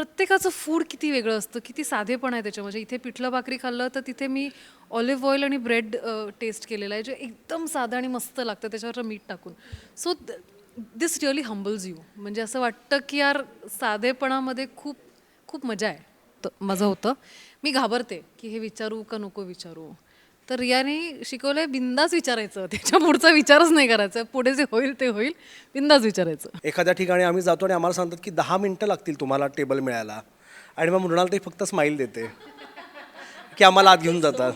प्रत्येकाचं फूड किती वेगळं असतं किती साधेपण आहे त्याच्यामध्ये. इथे पिठलं भाकरी खाल्लं तर तिथे मी ऑलिव्ह ऑइल आणि ब्रेड टेस्ट केलेलं आहे जे एकदम साधं आणि मस्त लागतं त्याच्यावर मीठ टाकून. So this really humbles you म्हणजे असं वाटतं की यार साधेपणामध्ये खूप खूप मजा आहे. तर माझं होतं. मी घाबरते की हे विचारू का नको विचारू. तर रियाने शिकवलंय बिंदास विचारायचं. त्याच्या पुढचा विचारच नाही करायचा. पुढे जे होईल ते होईल. बिंदास विचारायचं. एखाद्या ठिकाणी आम्ही जातो आणि आम्हाला सांगतात की दहा मिनटं लागतील तुम्हाला टेबल मिळायला. आणि मग मृणाल ते फक्त स्माईल देते. की आम्हाला आत घेऊन जातात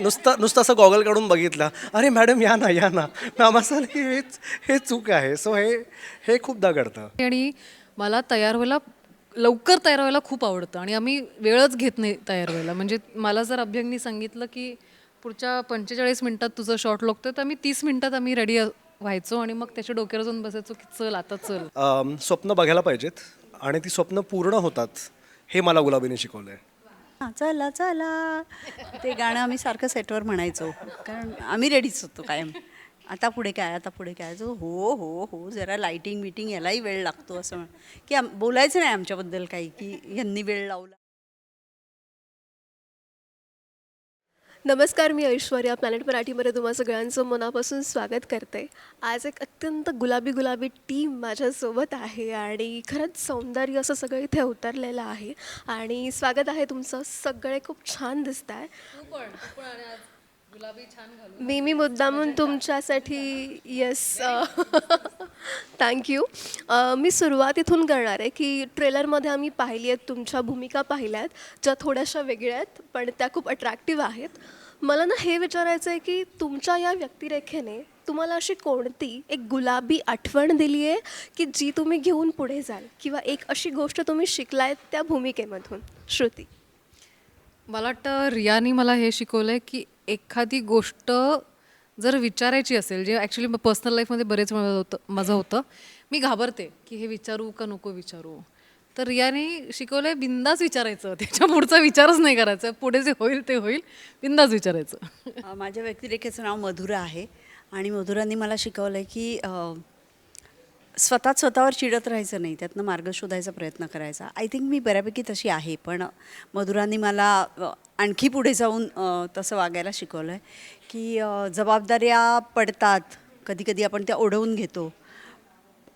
नुसतं नुसतं असं गॉगल काढून बघितलं. अरे मॅडम या ना या ना. आम्हाला हेच हे चूक आहे. सो हे हे खूपदा घडतं. आणि मला तयार व्हायला लवकर तयार व्हायला खूप आवडतं आणि आम्ही वेळच घेत नाही तयार व्हायला. म्हणजे मला जर अभ्यंगनी सांगितलं की पुढच्या पंचेचाळीस मिनिटात तुझं शॉर्ट लागतं तर आम्ही तीस मिनिटात आम्ही रेडी व्हायचो आणि मग त्याच्या डोक्यावर जाऊन बसायचो की चल आता चल. स्वप्न बघायला पाहिजेत आणि ती स्वप्न पूर्ण होतात हे मला गुलाबीने शिकवलं आहे हा, चला चला. ते गाणं आम्ही सारखं सेटवर म्हणायचो. कारण आम्ही रेडीच होतो कायम. आता पुढे काय आता पुढे काय? जो हो हो हो जरा लाईटिंग मिटिंग यालाही वेळ लागतो असं म्हण की आम- बोलायचं नाही आमच्याबद्दल काही की यांनी वेळ लावला. नमस्कार मी ऐश्वर्या. प्लॅनेट मराठीमध्ये तुम्हा सगळ्यांचं मनापासून स्वागत करते. आज एक अत्यंत गुलाबी गुलाबी टीम माझ्यासोबत आहे आणि खरंच सौंदर्य असं सगळं इथे उतरलेलं आहे. आणि स्वागत आहे तुमचं. सगळे खूप छान दिसत आहे मी मी मुद्दामून तुमच्यासाठी येस थँक्यू मी सुरुवात इथून करणार आहे की ट्रेलरमध्ये आम्ही पाहिली आहेत तुमच्या भूमिका पाहिल्या आहेत ज्या थोड्याशा वेगळ्या आहेत पण त्या खूप अट्रॅक्टिव्ह आहेत. मला ना हे विचारायचं आहे की तुमच्या या व्यक्तिरेखेने तुम्हाला अशी कोणती एक गुलाबी आठवण दिली आहे की जी तुम्ही घेऊन पुढे जाल? किंवा एक अशी गोष्ट तुम्ही शिकलायत त्या भूमिकेमधून? श्रुती. मला वाटतं रियानी मला हे शिकवलंय की एखादी गोष्ट जर विचारायची असेल जे ॲक्च्युली पर्सनल लाईफमध्ये बरेच वेळा होतं माझं होतं मी घाबरते की हे विचारू का नको विचारू. तर याने शिकवलं आहे बिंदाच विचारायचं त्याच्या पुढचा विचारच नाही करायचा पुढे जे होईल ते होईल बिंदाच विचारायचं. माझ्या व्यक्तिरेखेचं नाव मधुरा आहे आणि मधुरांनी मला शिकवलं आहे की स्वतः स्वतःच स्वतःवर चिडत राहायचं नाही त्यातनं मार्ग शोधायचा प्रयत्न करायचा. आय थिंक मी बऱ्यापैकी तशी आहे पण मधुरांनी मला आणखी पुढे जाऊन तसं वागायला शिकवलं आहे की जबाबदाऱ्या पडतात कधी कधी आपण त्या ओढवून घेतो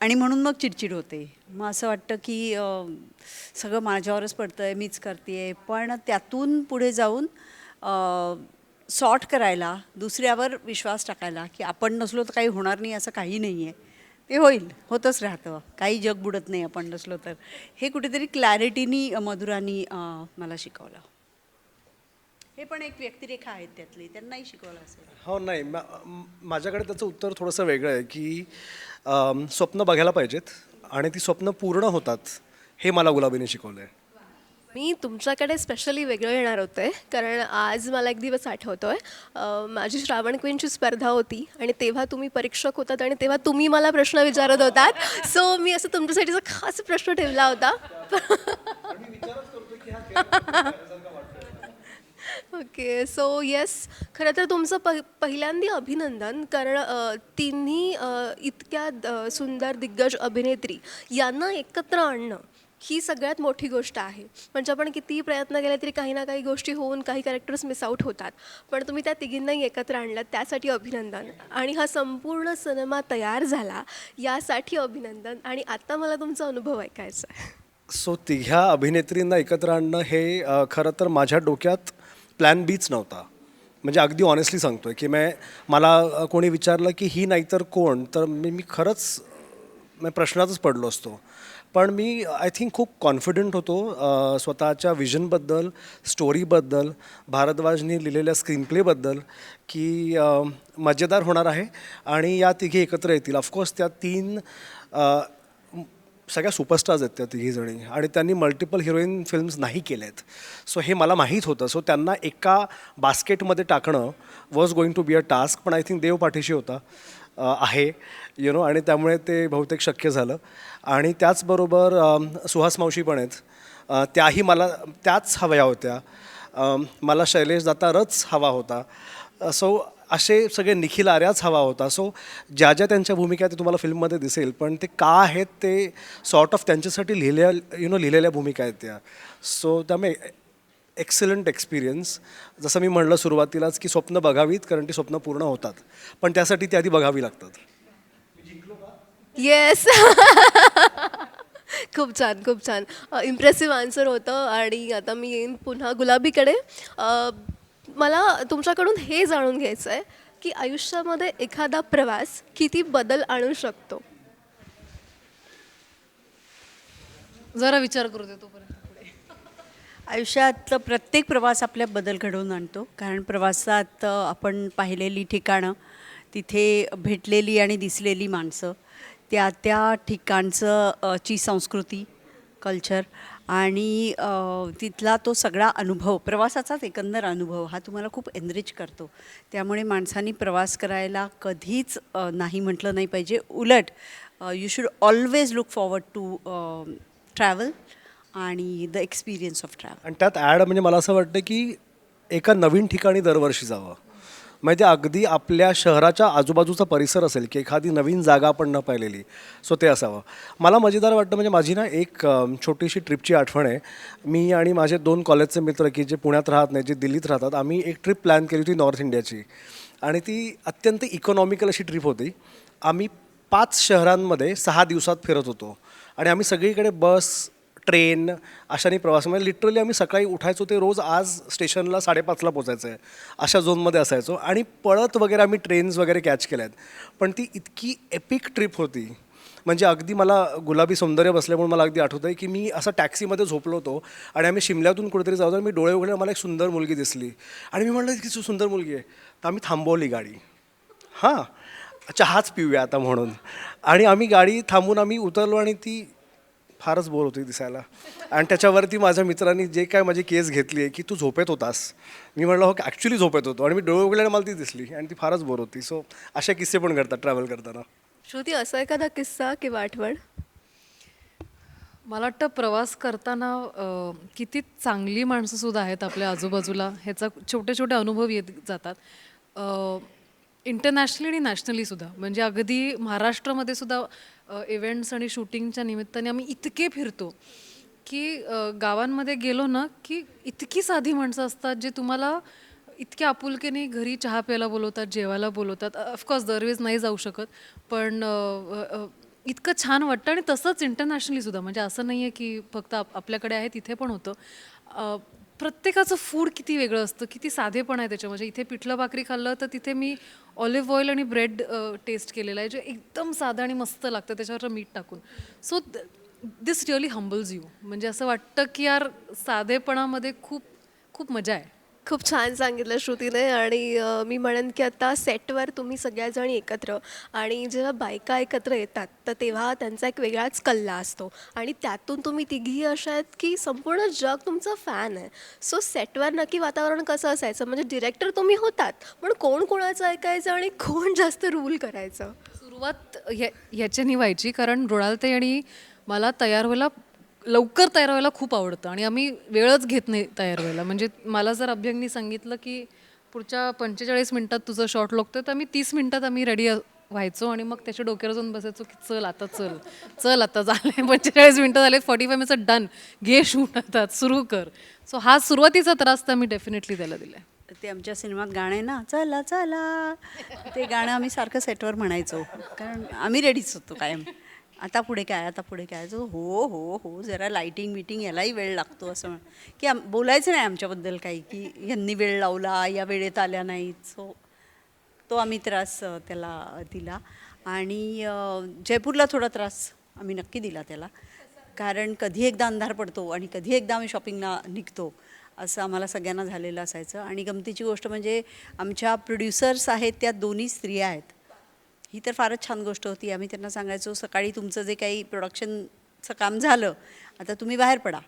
आणि म्हणून मग चिडचिड होते. मग असं वाटतं की सगळं माझ्यावरच पडतं आहे मीच करते आहे पण त्यातून पुढे जाऊन सॉर्ट करायला दुसऱ्यावर विश्वास टाकायला की आपण नसलो तर काही होणार नाही असं काही नाही आहे ते होईल होतच राहतं. काही जग बुडत नाही आपण नसलो तर. हे कुठेतरी क्लॅरिटीनी मधुरानी मला शिकवलं. हे पण एक व्यक्तिरेखा आहेत त्यातली त्यांनाही शिकवलं असेल. हो नाही. मा- म- माझ्याकडे त्याचं उत्तर थोडंसं वेगळं आहे की स्वप्न बघायला पाहिजेत आणि ती स्वप्न पूर्ण होतात हे मला गुलाबीने शिकवलं आहे मी तुमच्याकडे स्पेशली वेगळं येणार होते कारण आज मला एक दिवस आठवतो आहे माझी श्रावण क्वीनची स्पर्धा होती आणि तेव्हा तुम्ही परीक्षक होतात आणि तेव्हा तुम्ही मला प्रश्न विचारत होतात. सो मी असं तुमच्यासाठीचा खास प्रश्न ठेवला होता. ओके सो येस खरं तर तुमचं प पहिल्यांदा अभिनंदन कारण तिन्ही इतक्या सुंदर दिग्गज अभिनेत्री यांना एकत्र आणणं ही सगळ्यात मोठी गोष्ट आहे. म्हणजे आपण कितीही प्रयत्न केले तरी काही ना काही गोष्टी होऊन काही कॅरेक्टर्स मिस आऊट होतात. पण तुम्ही त्या तिघींनाही एकत्र आणलं त्यासाठी अभिनंदन. आणि हा संपूर्ण सिनेमा तयार झाला यासाठी अभिनंदन. आणि आत्ता मला तुमचा अनुभव ऐकायचा आहे. सो तिघ्या अभिनेत्रींना एकत्र आणणं हे खरं तर माझ्या डोक्यात प्लॅन बीच नव्हता. म्हणजे अगदी ऑनेस्टली सांगतोय की मी मला कोणी विचारलं की ही नाही तर कोण? तर मी मी खरंच मी प्रश्नातच पडलो असतो. पण मी आय थिंक खूप कॉन्फिडंट होतो स्वतःच्या विजनबद्दल स्टोरीबद्दल भारद्वाजनी लिहिलेल्या स्क्रीनप्लेबद्दल की मजेदार होणार आहे. आणि या तिघी एकत्र येतील. ऑफकोर्स त्या तीन सगळ्या सुपरस्टार्स आहेत त्या तिघीजणी आणि त्यांनी मल्टिपल हिरोईन फिल्म्स नाही केल्यात सो हे मला माहीत होतं. सो त्यांना एका बास्केटमध्ये टाकणं was going to be a task पण आय थिंक देव पाठीशी होता. आहे यु नो आणि त्यामुळे ते बहुतेक शक्य झालं. आणि त्याचबरोबर सुहास मावशी पण आहेत. त्याही मला त्याच हव्या होत्या. मला शैलेश दातारच हवा होता. सो असे सगळे निखिल आर्याच हवा होता. सो ज्या ज्या त्यांच्या भूमिका आहेत ते तुम्हाला फिल्ममध्ये दिसेल पण ते का आहेत ते सॉर्ट ऑफ त्यांच्यासाठी लिहिल्या यु नो लिहिलेल्या भूमिका आहेत त्या. सो त्यामुळे एक्सलंट एक्सपिरियन्स जसं मी म्हणलं सुरुवातीलाच की स्वप्न बघावीत कारण ती स्वप्न पूर्ण होतात. पण त्यासाठी ती आधी बघावी लागतात. येस खूप छान खूप छान. इम्प्रेसिव्ह आन्सर होतं आणि आता मी येईन पुन्हा गुलाबीकडे. मला तुमच्याकडून हे जाणून घ्यायचं आहे की आयुष्यामध्ये एखादा प्रवास किती बदल आणू शकतो? जरा विचार करू दे तोपर्यंत. आयुष्यातलं प्रत्येक प्रवास आपल्या बदल घडवून आणतो. कारण प्रवासात आपण पाहिलेली ठिकाणं तिथे भेटलेली आणि दिसलेली माणसं त्या त्या ठिकाणचं ची संस्कृती कल्चर आणि तिथला तो सगळा अनुभव प्रवासाचाच एकंदर अनुभव हा तुम्हाला खूप एनरिच करतो. त्यामुळे माणसांनी प्रवास करायला कधीच नाही म्हटलं नाही पाहिजे. उलट you should always look forward to travel आणि द एक्सपिरियन्स ऑफ ट्रॅव्हल आणि त्यात ॲड म्हणजे मला असं वाटतं की एका नवीन ठिकाणी दरवर्षी जावं. म्हणजे अगदी आपल्या शहराच्या आजूबाजूचा परिसर असेल की एखादी नवीन जागा आपण न पाहिलेली सो ते असावं. मला मजेदार वाटतं म्हणजे माझी ना एक छोटीशी ट्रिपची आठवण आहे. मी आणि माझे दोन कॉलेजचे मित्र की जे पुण्यात राहत नाही जे दिल्लीत राहतात आम्ही एक ट्रिप प्लॅन केली होती नॉर्थ इंडियाची. आणि ती अत्यंत इकॉनॉमिकल अशी ट्रिप होती. आम्ही पाच शहरांमध्ये सहा दिवसात फिरत होतो. आणि आम्ही सगळीकडे बस ट्रेन अशाने प्रवास म्हणजे लिटरली आम्ही सकाळी उठायचो ते रोज आज स्टेशनला साडेपाचला पोचायचं आहे अशा झोनमध्ये असायचो. आणि पळत वगैरे आम्ही ट्रेन्स वगैरे कॅच केल्या आहेत पण ती इतकी एपिक ट्रिप होती. म्हणजे अगदी मला गुलाबी सौंदर्य बसल्यामुळे मला अगदी आठवतं आहे की मी असं टॅक्सीमध्ये झोपलो होतो आणि आम्ही शिमल्यातून कुठेतरी जाऊ मी डोळे उघडले मला एक सुंदर मुलगी दिसली. आणि मी म्हणलं की सुंदर मुलगी आहे. तर आम्ही थांबवली गाडी. हां चहाच पिऊया आता म्हणून. आणि आम्ही गाडी थांबून आम्ही उतरलो आणि ती फारच बोर होती दिसायला. आणि त्याच्यावरती माझ्या मित्रांनी जे काय माझी केस घेतली आहे की तू झोपेत होतास. मी म्हणलं हो की ॲक्च्युली झोपेत होतो. आणि मी डोळे उघडल्याने मला ती दिसली आणि ती फारच बोर होती. सो असे किस्से पण घडतात ट्रॅव्हल करताना. श्रुती असा एखादा किस्सा किंवा आठवण? मला वाटतं प्रवास करताना अ, किती चांगली माणसं सुद्धा आहेत आपल्या आजूबाजूला. ह्याचा छोटे छोटे अनुभव येत जातात. इंटरनॅशनली आणि नॅशनली सुद्धा. म्हणजे अगदी महाराष्ट्रामध्ये सुद्धा इव्हेंट्स आणि शूटिंगच्या निमित्ताने आम्ही इतके फिरतो की गावांमध्ये गेलो ना की इतकी साधी माणसं असतात जे तुम्हाला इतक्या आपुलकीने घरी चहा प्यायला बोलवतात जेवायला बोलवतात. ऑफकोर्स दरवेज नाही जाऊ शकत पण इतकं छान वाटतं आणि तसंच इंटरनॅशनली सुद्धा. म्हणजे असं नाही आहे की फक्त आप आपल्याकडे आहे तिथे पण होतं. प्रत्येकाचं फूड किती वेगळं असतं किती साधेपण आहे त्याच्यामध्ये. इथे पिठलं भाकरी खाल्लं तर तिथे मी ऑलिव्ह ऑइल आणि ब्रेड टेस्ट केलेलं आहे जे एकदम साधं आणि मस्त लागतं त्याच्यावर मीठ टाकून. So this really humbles you म्हणजे असं वाटतं की यार साधेपणामध्ये खूप खूप मजा आहे. खूप छान सांगितलं श्रुतीने आणि अ, मी म्हणेन की आता सेटवर तुम्ही सगळ्याजणी एकत्र आणि जेव्हा बायका एकत्र येतात तर तेव्हा त्यांचा एक वेगळाच कल्ला असतो. आणि त्यातून तुम्ही तिघी अशा आहेत की संपूर्ण जग तुमचा फॅन आहे. सो सेटवर नक्की वातावरण कसं असायचं? म्हणजे डिरेक्टर तुम्ही होतात पण कोण कोणाचं ऐकायचं आणि कोण जास्त रूल करायचं? सुरुवात ह्या ह्याच्यानी व्हायची कारण मृणालताई आणि मला तयार व्हायला लवकर तयार व्हायला खूप आवडतं आणि आम्ही वेळच घेत नाही तयार व्हायला. म्हणजे मला जर अभ्यंगनी सांगितलं की पुढच्या पंचेचाळीस मिनिटात तुझं शॉट लागतोय तर आम्ही तीस मिनिटात आम्ही रेडी व्हायचो आणि मग त्याच्या डोक्यावर जाऊन बसायचो की चल आता चल चल आता झाले पंचेचाळीस मिनटं झाले फॉर्टी फाय मिनिट्स डन घे शूट आता सुरू कर. सो हा सुरुवातीचा त्रास तर मी डेफिनेटली त्याला दिला ते आमच्या सिनेमात गाणं आहे ना चला चला. ते गाणं आम्ही सारखं सेटवर म्हणायचो. कारण आम्ही रेडीच होतो कायम. आता पुढे काय आता पुढे काय? जो हो हो हो जरा लाईटिंग मिटिंग यालाही वेळ लागतो असं म्हण की आम बोलायचं नाही आमच्याबद्दल काही की यांनी वेळ लावला या वेळेत आल्या नाहीत. सो तो आम्ही त्रास त्याला दिला. आणि जयपूरला थोडा त्रास आम्ही नक्की दिला त्याला. कारण कधी एकदा अंधार पडतो आणि कधी एकदा आम्ही शॉपिंगला निघतो असं आम्हाला सगळ्यांना झालेलं असायचं. आणि गमतीची गोष्ट म्हणजे आमच्या प्रोड्युसर्स आहेत त्या दोन्ही स्त्रिया आहेत. ही तर फारच छान गोष्ट होती. आम्ही त्यांना सांगायचो सकाळी तुमचं जे काही प्रोडक्शनचं काम झालं आता तुम्ही बाहेर पडा.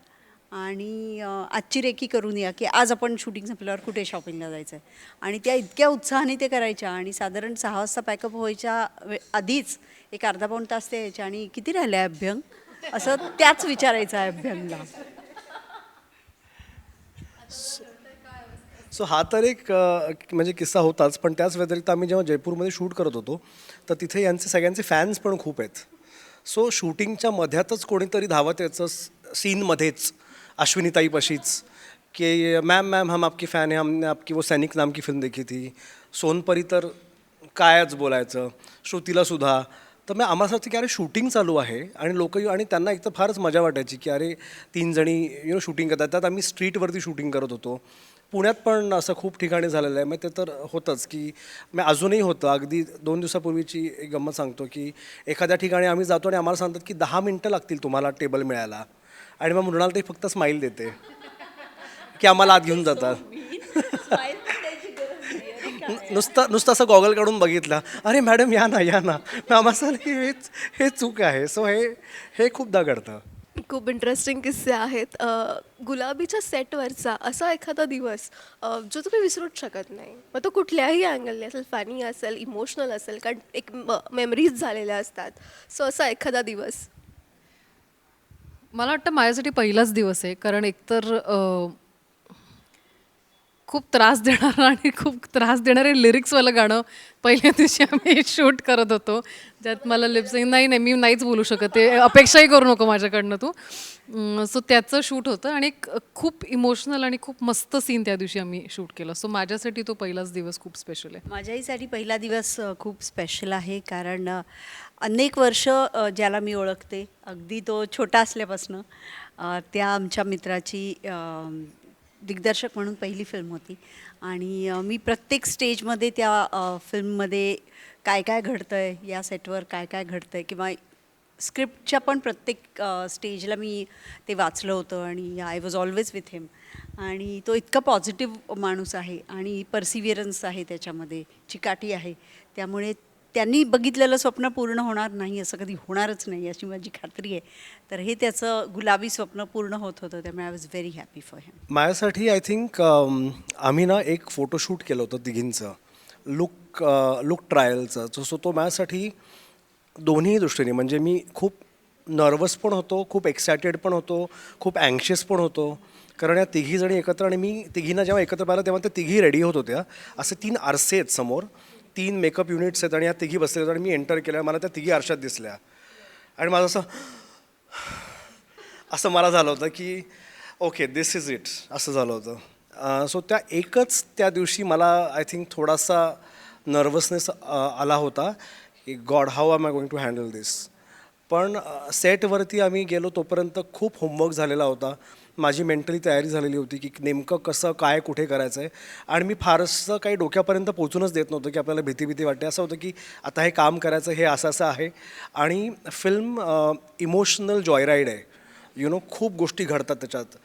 आणि आजची रेकी करून या की आज आपण शूटिंग संपल्यावर कुठे शॉपिंगला जायचं आहे आणि त्या इतक्या उत्साहाने ते करायच्या आणि साधारण सहा वाजता पॅकअप व्हायच्या वे- आधीच एक अर्धा पाऊण तास ते यायच्या आणि किती राहिलं आहे अभ्यंग? असं त्याच विचारायचं आहे अभ्यंगला सो हा तर एक म्हणजे किस्सा होताच पण त्याच व्यतिरिक्त आम्ही जेव्हा जयपूरमध्ये शूट करत होतो तर तिथे यांचे सगळ्यांचे फॅन्स पण खूप आहेत. सो शूटिंगच्या मध्यातच कोणीतरी धावत यायचं सीनमध्येच अश्विनीताईपाशीच की मॅम मॅम हम आपकी फॅन है हमने आपकी वो सैनिक नाम की फिल्म देखी थी. सोनपरी तर कायच बोलायचं श्रुतीला सुद्धा. तर मग आम्हाला असं वाटतं की अरे शूटिंग चालू आहे. आणि लोक आणि त्यांना एक तर फारच मजा वाटायची की अरे तीन जणी यु नो शूटिंग करतात. त्यात आम्ही स्ट्रीटवरती शूटिंग करत होतो. पुण्यात पण असं खूप ठिकाणी झालेलं आहे. मग ते तर होतंच की मग अजूनही होतं. अगदी दोन दिवसापूर्वीची एक गंमत सांगतो की एखाद्या ठिकाणी आम्ही जातो आणि आम्हाला सांगतात की दहा मिनटं लागतील तुम्हाला टेबल मिळायला. आणि मग मृणाल ते फक्त स्माईल देते. की आम्हाला आत घेऊन जातात. नुसतं नुसतं असं गॉगल काढून बघितलं. अरे मॅडम या ना या ना. मग आम्हाला हेच हे चूक आहे. सो हे हे खूपदा घडतं. खूप इंटरेस्टिंग किस्से आहेत. अ, गुलाबीच्या सेटवरचा असा एखादा दिवस अ, जो तुम्ही विसरूच शकत नाही. मग तो कुठल्याही अँगलने असेल फॅनी असेल इमोशनल असेल कारण एक मेमरीज झालेल्या असतात. सो असा एखादा दिवस. मला वाटतं माझ्यासाठी पहिलाच दिवस आहे कारण एकतर अ, खूप त्रास देणारं आणि खूप त्रास देणारे लिरिक्सवालं गाणं पहिल्या दिवशी आम्ही शूट करत होतो. ज्यात मला लिपसिंग नाही नाही मी नाहीच बोलू शकत. ते अपेक्षाही करू नको माझ्याकडनं तू. सो त्याचं शूट होतं आणि एक खूप इमोशनल आणि खूप मस्त सीन त्या दिवशी आम्ही शूट केलं. सो माझ्यासाठी तो पहिलाच दिवस खूप स्पेशल आहे. माझ्याहीसाठी पहिला दिवस खूप स्पेशल आहे कारण अनेक वर्ष ज्याला मी ओळखते अगदी तो छोटा असल्यापासनं त्या आमच्या मित्राची दिग्दर्शक म्हणून पहिली फिल्म होती. आणि मी प्रत्येक स्टेजमध्ये त्या फिल्ममध्ये काय काय घडतं आहे या सेटवर काय काय घडतं आहे किंवा स्क्रिप्टच्या पण प्रत्येक स्टेजला मी ते वाचलं होतं आणि I was always with him आणि तो इतका पॉझिटिव्ह माणूस आहे आणि परसिव्हिअरन्स आहे त्याच्यामध्ये चिकाटी आहे. त्यामुळे त्यांनी बघितलेलं स्वप्न पूर्ण होणार नाही असं कधी होणारच नाही अशी माझी खात्री आहे. तर हे त्याचं गुलाबी स्वप्न पूर्ण होत होतं त्यामुळे I was very happy for him माझ्यासाठी आय थिंक um, आम्ही ना एक फोटोशूट केलं होतं तिघींचं. लुक लुक ट्रायलचं सो सो तो माझ्यासाठी दोन्ही दृष्टीने म्हणजे मी खूप नर्वस पण होतो खूप एक्सायटेड पण होतो खूप अँक्शियस पण होतो. कारण या तिघी जणी एकत्र आणि मी तिघींना जेव्हा एकत्र पाहिलं तेव्हा त्या तिघी रेडी होत होत्या. असे तीन आरसे आहेत समोर. तीन मेकअप युनिट्स आहेत आणि या तिघी बसले आणि मी एंटर केलं मला त्या तिघी आरशात दिसल्या. आणि माझं असं असं मला झालं होतं की ओके दिस इज इट असं झालं होतं. सो त्या एकच त्या दिवशी मला आय थिंक थोडासा नर्वसनेस आला होता की God how am I going to handle this पण सेटवरती आम्ही गेलो तोपर्यंत खूप होमवर्क झालेला होता. माझी मेंटली तयारी झालेली होती की नेमकं कसं काय कुठे करायचं आहे आणि मी फारसं काही डोक्यापर्यंत पोचूनच देत नव्हतं की आपल्याला भीती भीती वाटते. असं होतं की आता हे काम करायचं हे असं असं आहे. आणि फिल्म इमोशनल जॉयराईड आहे. यु नो खूप गोष्टी घडतात त्याच्यात.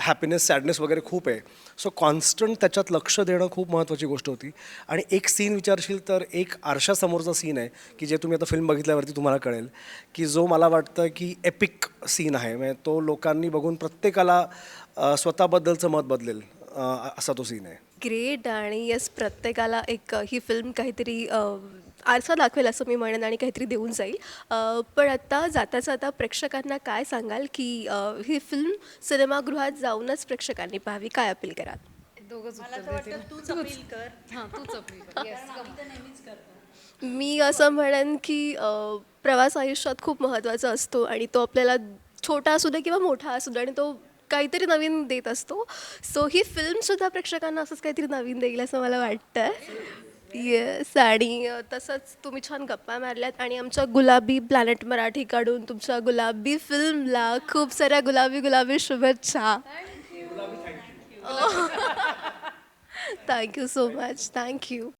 हॅपीनेस सॅडनेस वगैरे खूप आहे. सो कॉन्स्टंट त्याच्यात लक्ष देणं खूप महत्त्वाची गोष्ट होती. आणि एक सीन विचारशील तर एक आरशासमोरचा सीन आहे की जे तुम्ही आता फिल्म बघितल्यावरती तुम्हाला कळेल की जो मला वाटतं की एपिक सीन आहे. म्हणजे तो लोकांनी बघून प्रत्येकाला स्वतःबद्दलचं मत बदलेल असा तो सीन आहे. ग्रेट आणि येस प्रत्येकाला एक ही फिल्म काहीतरी आरसा दाखवेल असं मी म्हणेन आणि काहीतरी देऊन जाईल. पण आता जाता जाता प्रेक्षकांना काय सांगाल की ही फिल्म सिनेमागृहात जाऊनच प्रेक्षकांनी पाहावी? काय अपील कराल? तूच अपील कर. हां तूच अपील कर. Yes. मी असं म्हणेन की प्रवास आयुष्यात खूप महत्त्वाचा असतो आणि तो आपल्याला छोटा असू दे किंवा मोठा असू दे आणि तो काहीतरी नवीन देत असतो. सो ही फिल्मसुद्धा प्रेक्षकांना असंच काहीतरी नवीन देईल असं मला वाटतं येस आणि तसंच तुम्ही छान गप्पा मारल्यात आणि आमच्या गुलाबी प्लॅनेट मराठीकडून तुमच्या गुलाबी फिल्मला खूप साऱ्या गुलाबी गुलाबी शुभेच्छा. Thank you so much thank you